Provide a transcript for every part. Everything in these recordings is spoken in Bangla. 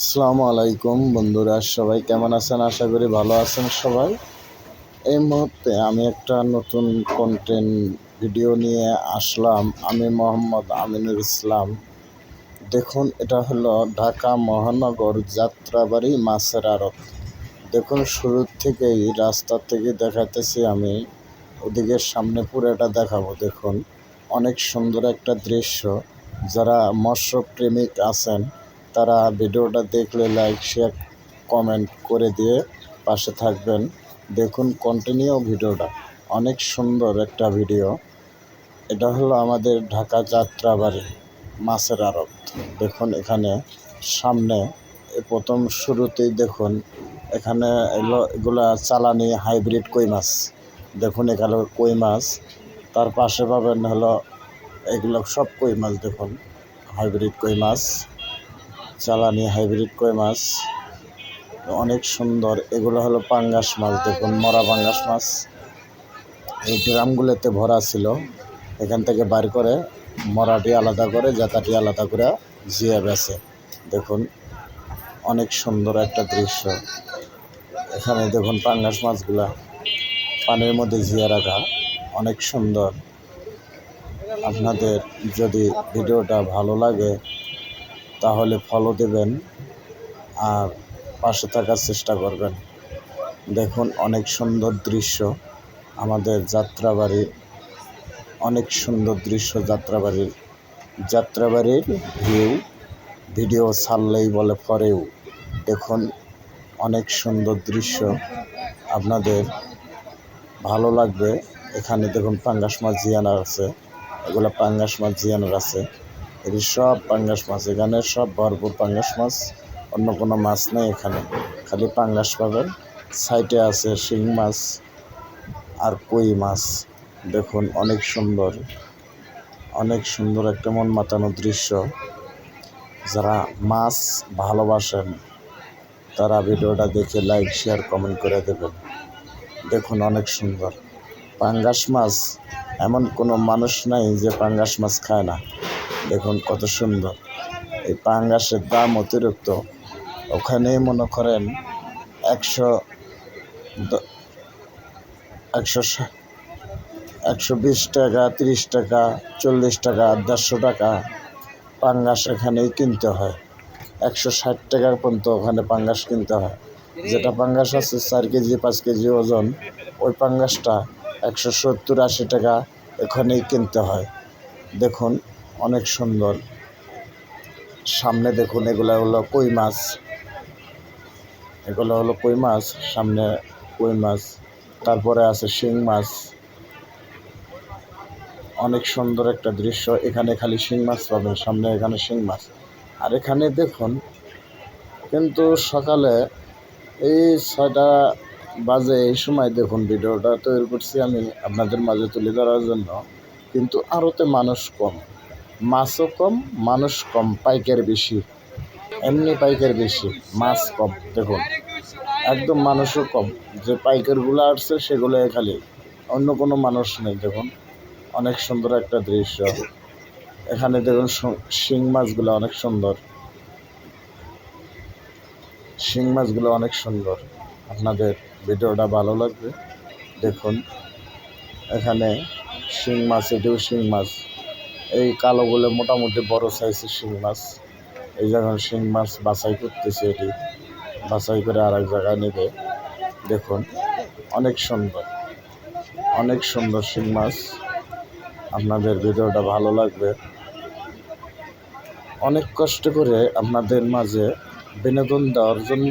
আসসালামু আলাইকুম বন্ধুরা, সবাই কেমন আছেন? আশা করি ভালো আছেন সবাই। এই মুহূর্তে আমি একটা নতুন কন্টেন্ট ভিডিও নিয়ে আসলাম। আমি মোহাম্মদ আমিনুল ইসলাম। দেখুন, এটা হলো ঢাকা মহানগর যাত্রাবাড়ি মাছের আড়ত। দেখুন শুরুর থেকেই রাস্তা থেকে দেখাতেছি আমি। ওদিকে সামনে পুরোটা দেখাবো, দেখুন। অনেক সুন্দর একটা দৃশ্য। যারা মৎস্য প্রেমিক আছেন তারা ভিডিওটা দেখলে লাইক, শেয়ার, কমেন্ট করে দিয়ে পাশে থাকবেন। দেখুন কন্টিনিউ ভিডিওটা। অনেক সুন্দর একটা ভিডিও। এটা হলো আমাদের ঢাকা যাত্রাবাড়ি, মাছের আড়ত। দেখুন এখানে সামনে প্রথম শুরুতেই দেখুন এখানে এগুলা চালানি হাইব্রিড কই মাছ। দেখুন এখানে কই মাছ। তার পাশে পাবেন হলো এগুলো সব কই মাছ দেখুন হাইব্রিড কই মাছ। চালানি হাইব্রিড কই মাছ। অনেক সুন্দর। এগুলো হলো পাঙ্গাস মাছ, দেখুন, মরা পাঙ্গাস মাছ। এই ড্রামগুলোতে ভরা ছিল। এখান থেকে বার করে মরাটি আলাদা করে, জাতাটি আলাদা করে জিয়া বেছে। দেখুন, অনেক সুন্দর একটা দৃশ্য। এখানে দেখুন পাঙ্গাস মাছগুলা পানির মধ্যে জিয়া রাখা। অনেক সুন্দর। আপনাদের যদি ভিডিওটা ভালো লাগে তাহলে ফলো দেবেন আর পাশে থাকার চেষ্টা করবেন। দেখুন অনেক সুন্দর দৃশ্য আমাদের যাত্রাবাড়ির, অনেক সুন্দর দৃশ্য যাত্রাবাড়ির। যাত্রাবাড়ির ভিউ ভিডিও ছাড়লেই বলে পরেও। দেখুন অনেক সুন্দর দৃশ্য আপনাদের ভালো লাগবে। এখানে দেখুন পাঙ্গাস মাছ জিয়ানার আছে, এগুলো পাঙ্গাস মাছ জিয়ানোর আছে। এটি সব, পাঙ্গাস মাছ এখানে সব, ভরপুর পাঙ্গাস মাছ, অন্য কোনো মাছ নেই এখানে। খালি পাঙ্গাস পাবেন। সাইটে আছে শিং মাছ আর কই মাছ। দেখুন, অনেক সুন্দর। অনেক সুন্দর একটা মন মাতানো দৃশ্য। যারা মাছ ভালোবাসেন, তারা ভিডিওটা দেখে লাইক, শেয়ার, কমেন্ট করে দেবেন। দেখুন, অনেক সুন্দর। পাঙ্গাস মাছ, এমন কোনো মানুষ নাই যে পাঙ্গাস মাছ খায় না। দেখুন কত সুন্দর। এই পাঙ্গাসের দাম অতিরিক্ত। ওখানেই মনে করেন একশো একশো একশো বিশ টাকা, তিরিশ টাকা, চল্লিশ টাকা, দেড়শো টাকা পাঙ্গাস এখানেই কিনতে হয়। একশো ষাট টাকা পর্যন্ত ওখানে পাঙ্গাস কিনতে হয়। যেটা পাঙ্গাস আছে, চার কেজি, পাঁচ কেজি ওজন, ওই পাঙ্গাসটা একশো সত্তর আশি টাকা এখানেই কিনতে হয়। দেখুন অনেক সুন্দর। সামনে দেখুন, এগুলো হলো কই মাছ? এগুলো হলো কই মাছ? সামনে কই মাছ? তারপরে আছে শিং মাছ। অনেক সুন্দর একটা দৃশ্য। এখানে খালি শিং মাছ পাবেন, সামনে এখানে শিং মাছ। আর এখানে দেখুন, কিন্তু সকালে এই ছয়টা বাজে এই সময় দেখুন ভিডিওটা তৈরি করছি আমি আপনাদের মাঝে তুলে ধরার জন্য। কিন্তু আরতে মানুষ কম। মাছও কম, মানুষ কম, পাইকার বেশি। এমনি পাইকার বেশি, মাছ কম, দেখুন। একদম মানুষও কম, যে পাইকারগুলো আসছে সেগুলো খালি। অন্য কোনো মানুষ নেই, দেখুন। অনেক সুন্দর একটা দৃশ্য। এখানে দেখুন শিং মাছগুলো অনেক সুন্দর। শিং মাছগুলো অনেক সুন্দর। আপনাদের ভিডিওটা ভালো লাগবে, দেখুন। এখানে শিং মাছ, এটিও শিং মাছ। এই কালোগুলো মোটামুটি বড় সাইজের শিং মাছ। এই যখন শিং মাছ বাছাই করতেছে এটি। বাছাই করে আর এক জায়গায় নেবে। দেখুন, অনেক সুন্দর। অনেক সুন্দর শিং মাছ। আপনাদের ভিডিওটা ভালো লাগবে। অনেক কষ্ট করে আপনাদের মাঝে বিনোদন দেওয়ার জন্য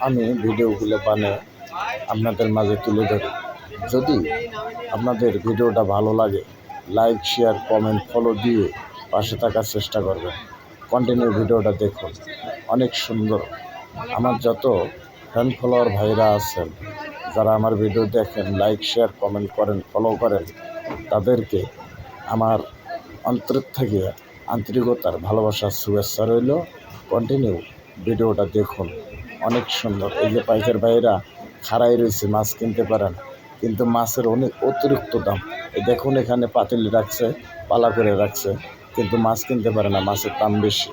আমি ভিডিওগুলো বানিয়ে আপনাদের মাঝে তুলে ধরি। যদি আপনাদের ভিডিওটা ভালো লাগে লাইক, শেয়ার, কমেন্ট, ফলো দিয়ে পাশে থাকার চেষ্টা করবেন। কন্টিনিউ ভিডিওটা দেখুন। অনেক সুন্দর। আমার যত ফ্যান ফলোয়ার ভাইরা আছেন, যারা আমার ভিডিও দেখেন, লাইক, শেয়ার, কমেন্ট করেন, ফলো করেন, তাদেরকে আমার অন্তর থেকে আন্তরিকতার ভালোবাসার শুভেচ্ছা রইল। কন্টিনিউ ভিডিওটা দেখুন। অনেক সুন্দর। এই যে পাইকার ভাইরা খাড়াই রয়েছে, মাছ কিনতে পারেন। কিন্তু মাছের অনেক অতিরিক্ত দাম। দেখুন এখানে পাতিল রাখছে, পালা করে রাখছে, কিন্তু মাছ কিনতে পারে না, মাছের দাম বেশি।